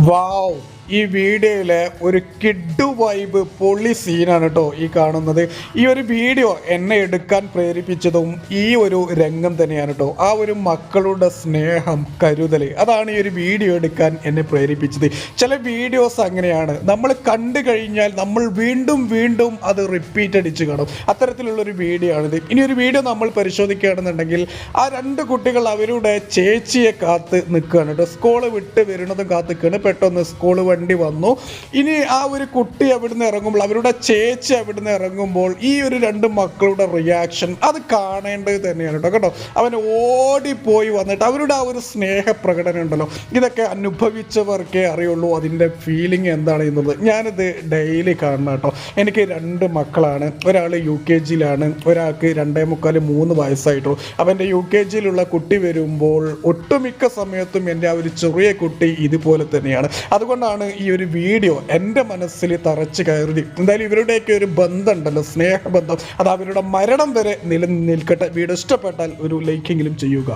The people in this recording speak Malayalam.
Uau! ഈ വീഡിയോയിലെ ഒരു കിഡ് വൈബ് പൊളി സീനാണ് കേട്ടോ ഈ കാണുന്നത്. ഈ ഒരു വീഡിയോ എന്നെ എടുക്കാൻ പ്രേരിപ്പിച്ചതും ഈ ഒരു രംഗം തന്നെയാണ് കേട്ടോ ആ ഒരു മക്കളുടെ സ്നേഹം കരുതൽ അതാണ് ഈ ഒരു വീഡിയോ എടുക്കാൻ എന്നെ പ്രേരിപ്പിച്ചത്. ചില വീഡിയോസ് അങ്ങനെയാണ്. നമ്മൾ കണ്ടു കഴിഞ്ഞാൽ നമ്മൾ വീണ്ടും വീണ്ടും അത് റിപ്പീറ്റ് അടിച്ച് കാണും. അത്തരത്തിലുള്ളൊരു വീഡിയോ ആണിത്. ഇനി ഒരു വീഡിയോ നമ്മൾ പരിശോധിക്കുകയാണെന്നുണ്ടെങ്കിൽ ആ രണ്ട് കുട്ടികൾ അവരുടെ ചേച്ചിയെ കാത്ത് നിൽക്കുകയാണ് കേട്ടോ സ്കൂൾ വിട്ട് വരുന്നതും കാത്ത് നിൽക്കുകയാണ്. പെട്ടെന്ന് സ്കൂൾ വണ്ടി വന്നു. ഇനി ആ ഒരു കുട്ടി അവിടുന്ന് ഇറങ്ങുമ്പോൾ അവരുടെ ചേച്ചി അവിടുന്ന് ഇറങ്ങുമ്പോൾ ഈ ഒരു രണ്ട് മക്കളുടെ റിയാക്ഷൻ അത് കാണേണ്ടത് തന്നെയാണ് കേട്ടോ കേട്ടോ അവൻ ഓടിപ്പോയി വന്നിട്ട് അവരുടെ ആ ഒരു സ്നേഹ പ്രകടനം ഉണ്ടല്ലോ. ഇതൊക്കെ അനുഭവിച്ചവർക്കേ അറിയുള്ളൂ അതിന്റെ ഫീലിംഗ് എന്താണ് എന്നുള്ളത്. ഞാനിത് ഡെയിലി കാണണം കേട്ടോ എനിക്ക് രണ്ട് മക്കളാണ്. ഒരാൾ യു കെ ജിയിലാണ് ഒരാൾക്ക് രണ്ടേ മുക്കാൽ മൂന്ന് വയസ്സായിട്ടുള്ളൂ അവന്റെ യു കെ ജിയിലുള്ള കുട്ടി വരുമ്പോൾ ഒട്ടുമിക്ക സമയത്തും എന്റെ ആ ഒരു ചെറിയ കുട്ടി ഇതുപോലെ തന്നെയാണ്. അതുകൊണ്ടാണ് ഈ ഒരു വീഡിയോ. എന്റെ മനസ്സിൽ തറച്ച് കയറി എന്തായാലും ഇവരുടെയൊക്കെ ഒരു ബന്ധമുണ്ടല്ലോ സ്നേഹബന്ധം. അത് അവരുടെ മരണം വരെ നിലനിൽക്കട്ടെ വീഡിയോ ഇഷ്ടപ്പെട്ടാൽ ഒരു ലൈക്കെങ്കിലും ചെയ്യുക.